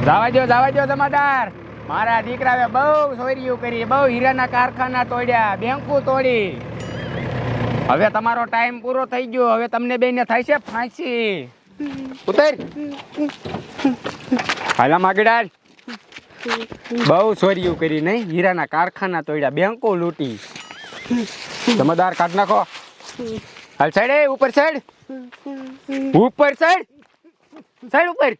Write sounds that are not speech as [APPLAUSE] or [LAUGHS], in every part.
જવા દો જવા દો જમાદાર. મારા દીકરાએ બહુ ચોરીઓ કરી, બહુ હીરાના કારખાના તોડ્યા, બેંકો તોડી. હવે તમારો ટાઈમ પૂરો થઈ ગયો, હવે તમને બેને થાય છે ફાંસી. ઉતર. હાલા માગડાર. બહુ ચોરીઓ કરી નહીં, હીરાના કારખાના તોડ્યા, બેંકો લૂંટી. જમાદાર કાઢ નાખો. હાલ સાઈડ ઉપર સાઈડ. ઉપર સાઈડ. સાઈડ, ઉપર.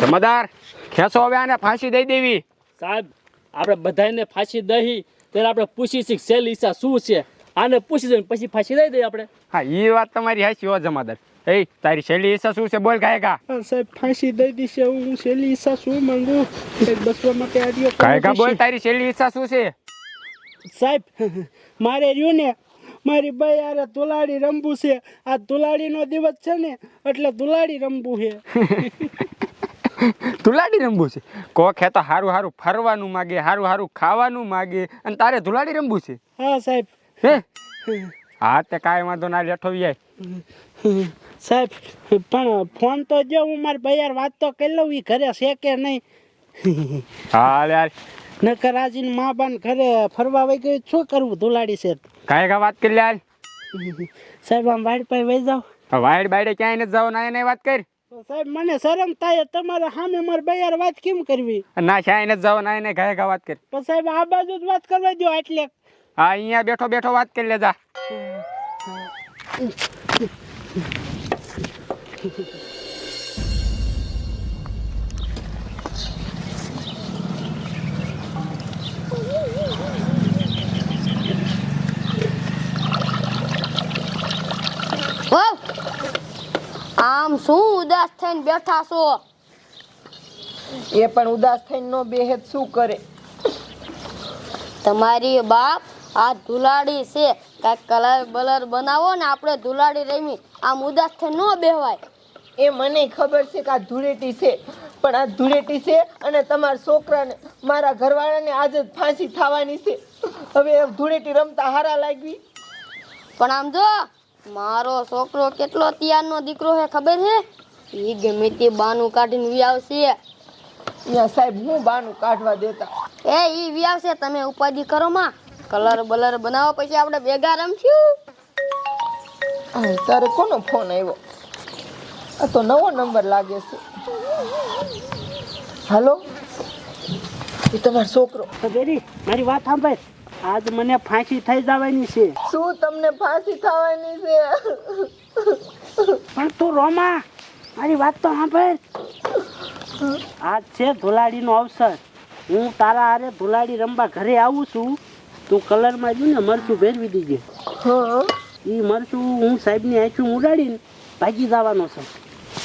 જમાદાર ખેસો હવે આને ફાંસી દઈ દેવી. સાહેબ આપણે બધાને ફાંસી દહી ત્યારે આપણે પૂછી શીખ સેલ ઈસા શું છે? આને પૂછી દઈએ પછી ફાંસી દઈ દઈએ આપણે. હા એ વાત તમારી હાચી હો જમાદાર. એ તારી શૈલી ઈચ્છા શું છે બોલ ગાયકા. સાહેબ ફાંસી દઈ દીશે હું શૈલી ઈસા શું માંગુ? બસવા માટે આર્યો ગાયકા બોલ તારી શૈલી ઈચ્છા શું છે? સાહેબ મારે રહ્યું ને મારી ભાઈ આરે તુલાડી રમવું છે. આ તુલાડીનો દિવસ છે ને એટલે તુલાડી રમવું છે. [LAUGHS] ધુલાડી રમવું છે? કોક હે તો હારું હારું ફરવાનું માગે હારું હારું ખાવાનું માગે અને તારે ધુલાડી રમવું છે? હા સાહેબ. હે? હા તે કાંઈ વાંધો ના લેઠો જાય સાહેબ પણ ફોન તો જો હું મારી બાઈ વાત તો કરી લઉં ઈ ઘરે છે કે નહીં? હા યાર. નકર આજીને મા બાન ઘરે ફરવા વઈ ગયું શું કરવું ધુલાડી છે? કાંઈ કા વાત કરી લે. હાલ સાહેબ આમ વાડ પર વઈ જાવ વાઈડ બાઈડે ક્યાંય નથી જાવ ના એને વાત કરી. સાહેબ મને શરમ થાય તમારે સામે મારી બયાર વાત કેમ કરવી? ના ક્યાંય નથી જાવ ના એને ગાય કા વાત કરી. પણ સાહેબ આ બાજુ જ વાત કરવા દો એટલે. હા અહીંયા બેઠો બેઠો વાત કરી લેજા. આમ શું ઉદાસ થઈને બેઠા છો? એ પણ ઉદાસ થઈને નો બેહે શું કરે? તમારી બાપ આ ધુલાડી છે. કાંઈક કલર બલર બનાવો ને આપણે ધુલાડી રમી. આમ ઉદાસ થઈને ન બેહવાય. એ મને ખબર છે કે આ ધૂળેટી છે. પણ આ ધૂળેટી છે અને તમારા છોકરાને મારા ઘરવાળાને આજે જ ફાંસી થવાની છે. હવે ધૂળેટી રમતા હારા લાગવી. પણ આમ જો મારો છોકરો કેટલો ત્યારનો દીકરો છે ખબર છે એ ગમે તે બાનું કાઢીને વ્યાવશે આવશે. સાહેબ હું બાનું કાઢવા દેતા? એ ઈ વ્યાવશે તમે ઉપાધિ કરો માં. કલર બલર બનાવો પછી આપણે ભેગા રમશું. તારે કોનો ફોન આવ્યો? આ તો નવો નંબર લાગે છે. હાલો? એ તમારો છોકરો. મારી વાત સાંભળ. આજ મને ફાંસી થઈ જવાની છે. શું તમને ફાંસી થવાની છે? પણ તું રોમા મારી વાત તો સાંભળ. આજ છે ધુલાડીનો અવસર. હું તારા હારે ધોલાડી રમવા ઘરે આવું છું. તું કલરમાં જો ને મરચું ભેરવી દીજે. હા? એ મરચું હું સાહેબની આંચું ઉડાડીને ભાગી જવાનો છે.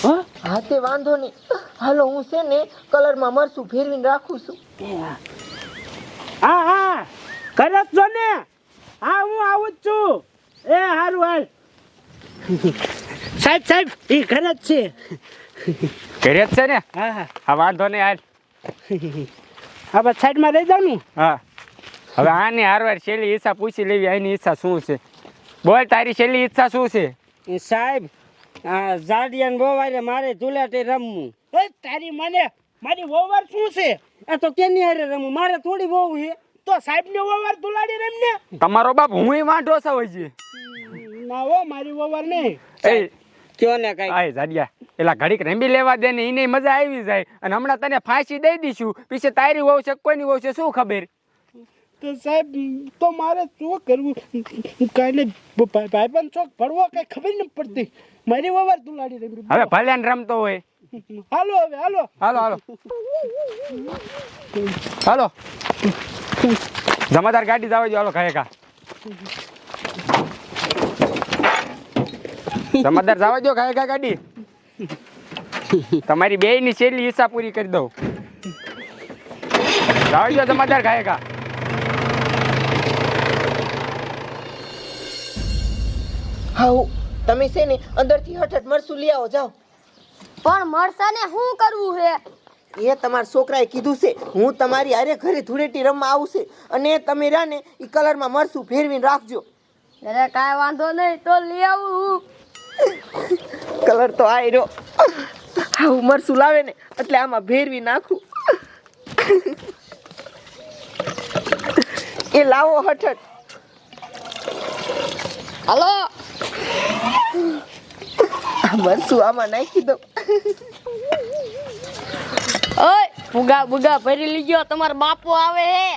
હા? તે વાંધો નહીં. હાલો હું છે ને કલરમાં મરચું ફેરવીને રાખું છું. હા હા. કરે છો ને? હા હું આવું જ છું. એ હારું હાલ. સાહેબ સાહેબ એ ઘરે જ છે. ઘરે જ છે ને? હા હા. હા વાંધો નહીં હાલ. હા બસ સાઈડમાં લઈ જાવ ને? હા. હવે આની હારવાર છેલ્લી ઈચ્છા પૂછી લેવી આની ઈચ્છા શું છે? બોલ તારી છેલ્લી ઈચ્છા શું છે? સાહેબ આ જાડિયાન બોવારે મારે ધુલાટી રમવું. તારી મને મારી વોવર શું છે? આ તો કેની હારે રમવું? મારે થોડી વહુ છે. તો સાહેબ ને વવાર દુલાડી રેમ રમને તમારો બાપ હું વાંઢો છે હોય છે. ના હો મારી વવાર નહીં. એ કયો ને કઈ? આય જાડિયા એલા ઘડીક રમી લેવા દે ને એને મજા આવી જાય. અને હમણાં તને ફાંસી દઈ દઈશું પીછે તારી હોવ છે કોઈની હોવ છે શું ખબર? તો સાહેબ તો મારે શું કરવું? કાલે ભાઈ પણ ચોક ભરવો કઈ ખબર ન પડતી. મારી વવાર ધુલાડી રમી હવે ભલે ને રમતો હોય. હાલો હવે હાલો. હાલો હાલો. હાલો. જમાદાર ગાડી જવા દો હાલો ખાય કા. જમાદાર જવા દો ખાય કા ગાડી. તમારી બે ની છેલ્લી હિસ્સા પૂરી કરી દઉં. જવા દો જમાદાર ખાય કા. હાઉ તમે છે ને અંદરથી હઠટ મરચું લઈ આવો જાઓ. પણ મળસાને શું કરવું છે? એ તમારા છોકરાએ કીધું છે હું તમારી આરે ઘરે ધૂળેટી રમવા આવશે અને તમે રહ્યા ને એ કલરમાં મરસું ફેરવીને રાખજો. અરે કાંઈ વાંધો નહીં તો લઈ આવું. કલર તો આવ્યો રહ્યો આવું મરસું લાવે ને એટલે આમાં ભેરવી નાખું. એ લાવો હઠટ હાલો. મરસું આમાં નાખી દો ઓય ભૂગા ભૂગા ભરી લીજો તમારો બાપુ આવે હે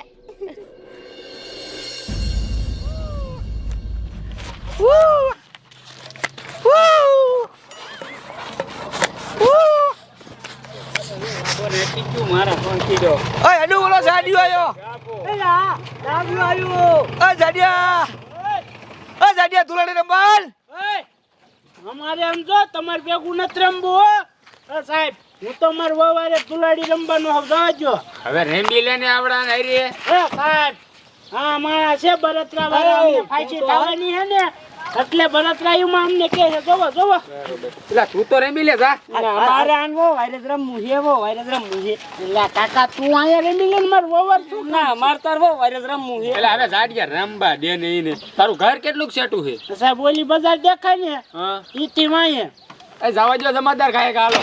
ઓય અડુ ઓલો જાડિયો આયો ઓય જાડિયા ઓય જાડિયા ધુલાડી રંબાલ ઓય, અમારે આમ જો તમારે ભેગું નથી રમવું હો. સાહેબ હું તો મારે વવારે દુલાડી રમવાનું હવે જવાજો હવે રેમ્બી લેને આવડા ને રે હે સાહેબ હા મારા છે બરતરા વાળા ફાંસી થવાની હે ને. એટલે બળતરાયુમાં અમને કે છે જોવો જોવો. પેલા તું તો રેમી લે જા. મારે આનવો વાયરસ રમવું છે વો વાયરસ રમવું છે. એટલે કાકા તું અહીંયા રમી લે માર વવાર શું ના માર તાર વો વાયરસ રમવું છે. એટલે હવે જાડિયા રંબા દે ને ઈને. તારું ઘર કેટલું સેટું છે? તો સાહેબ ઓલી બજાર દેખાય ને? હા. તી વાંહે એ જવા જો જમાદાર ખાય હાલો.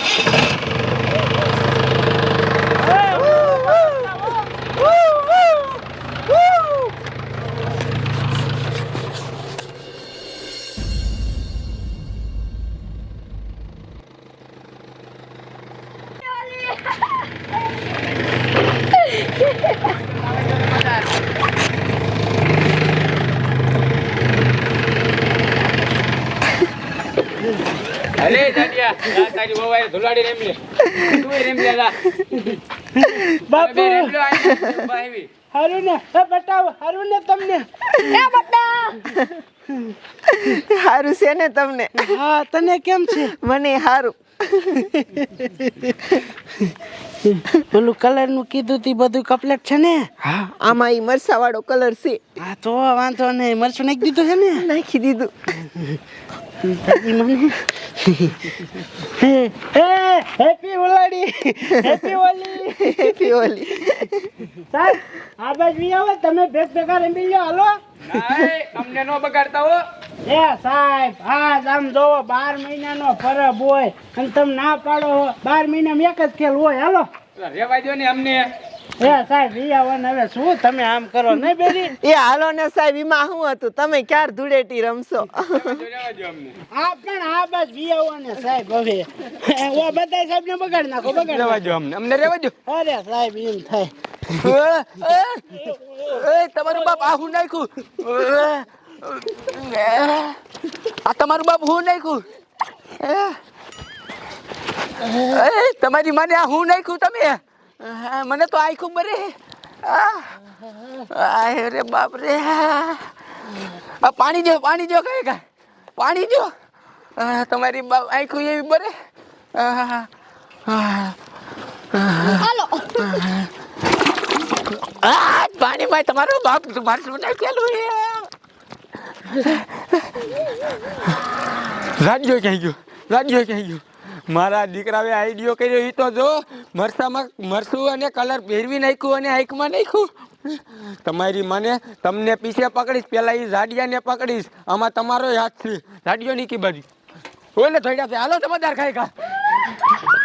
અરે જાડિયા જા તારી વવાય ધુલાડી રેમ લે. તું રેમ લે જા બાપુ રેમ લે આવી. હારું ને એ બતાવો હારું ને તમને? સારું છે ને તમને? હા તને કેમ છે? મને સારું [LAUGHS] પેલું કલરનું કીધું તી બધું કપલેટ છે ને? હા. આમાં ઈ મરસા વાળો કલર છે. હા તો વાંધો નહીં. મરસું નાખી દીધું છે ને? નાખી દીધું. તારી મને હે હેપી ઉલાડી હેપી ઓલી હેપી હોલી સાહેબ આ બાજુ વી આવો તમે ભેગ ભેગા રમી લ્યો હાલો. અમને નો બગાડતા હો. એ સાહેબ આજ આમ જોવો બાર મહિનાનો ફરબ હોય અને તમે ના પાડો હો. બાર મહિનામાં એક જ ખેલ હોય હાલો. પેલા રેવા દો ને અમને. એ સાહેબ વી આવો હવે શું તમે આમ કરો? બેરી? એ હાલો ને સાહેબ એમાં શું હતું? તમે ક્યાર ધૂળેટી રમશો? આ પણ આ બાજ વી આવો ને સાહેબ હવે. ઓ બધા સાહેબ ને બગાડી નાખો બગાડી રેવા અમને. અમને રેવા અરે સાહેબ એમ થાય. તમારું બાપ આ હું નાખ્યું? આ તમારું બાપ હું નાખ્યું? તમારી માને આ હું નાખ્યું તમે? આ, મને તો આખું બરે આય રે બાપ રે. આ પાણી જો પાણી જો કઈ કા પાણી જો. તમારી બાપ આખું એવી બરે હાલો. આ પાણીમાં તમારો બાપ મારે શું નાખેલું છે? રાજ્યો ક્યાં ગયો? રાજ્યો ક્યાં ગયો? મારા દીકરાએ આઈડિયો કર્યો એ તો જો મરસામાં મરસું અને કલર પહેરવી નાખ્યું અને આંખમાં નાખ્યું. તમારી મને તમને પીછે પકડીશ પેલા એ જાડિયાને પકડીશ. આમાં તમારો હાથ છે. જાડિયો નીકી બાજુ. ઓલે થોડ્યા છે હાલો જમાદાર ખાઈ ખા.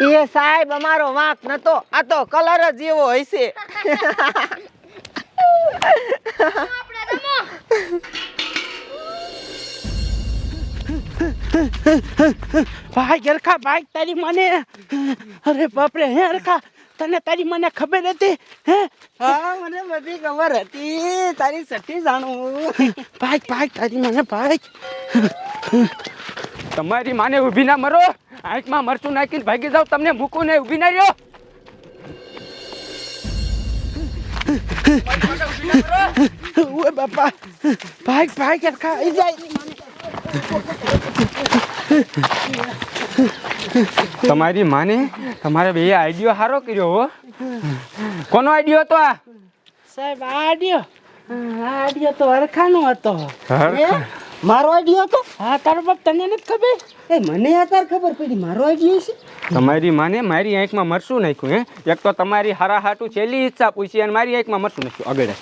એ સાહેબ અમારો વાંક નતો. આ તો કલર જ એવો હશે. [LAUGHS] ભાઈ ગરખા ભાઈ તારી મને અરે બાપરે હે હરખા તને તારી મને ખબર હતી? હે? હા મને બધી ખબર હતી. તારી સઠી જાણું. ભાઈ ભાઈ તારી મને ભાઈ. તમારી માને ઊભી ના મરો. આંખમાં મરચું નાખીને ભાગી જાવ તમને મૂકું ને ઊભી ના રહ્યો. ઓય બાપા. ભાઈ ભાઈ ગરખા આઈ જાય. તમારી માને તમારે બે આઈડિયો સારો કર્યો હો. કોનો આઈડિયો હતો આ? સાહેબ આ આઈડિયો? આ આઈડિયો તો હરખાનો હતો. મારો આઈડિયો હતો? હા તારો બાપ તને નથી ખબર? એ મને અત્યારે ખબર પડી. મારો આઈડિયો છે? તમારી માને મારી આંખમાં મરશું નાખ્યું હે? એક તો તમારી હારા હાટું છેલ્લી ઈચ્છા પૂછી અને મારી આંખમાં મરશું નાખ્યું. અગડાય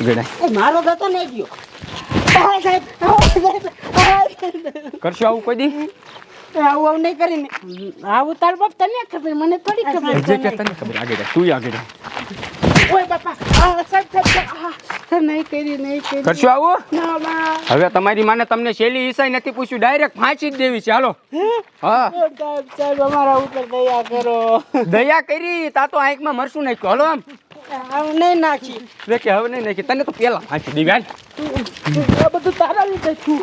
અગડાય મારો તો હતો ને આઈડિયો. હા સાહેબ કરશો આવું કોઈ દી? આવું આવું નહીં કરીને. આવું તાર બાપ તને ખબર મને થોડી ખબર. જે કે તને ખબર આગળ જા, તું આગળ જા. ઓય બાપા આ સાહેબ સાહેબ નહીં કરી નહીં કરી. કરશો આવું? ના બા હવે તમારી માને તમને શેલી ઈસાઈ નથી પૂછ્યું ડાયરેક્ટ ફાંસી જ દેવી છે હાલો. હા? સાહેબ સાહેબ અમારા ઉપર દયા કરો. દયા કરી તા તો આંખમાં મરશું નાખ્યું. હાલો આમ. આવું નહીં નાખી. લે કે હવે નહીં નાખી. તને તો પેલા દેવી હાલ. આ બધું તારા લીધે છું.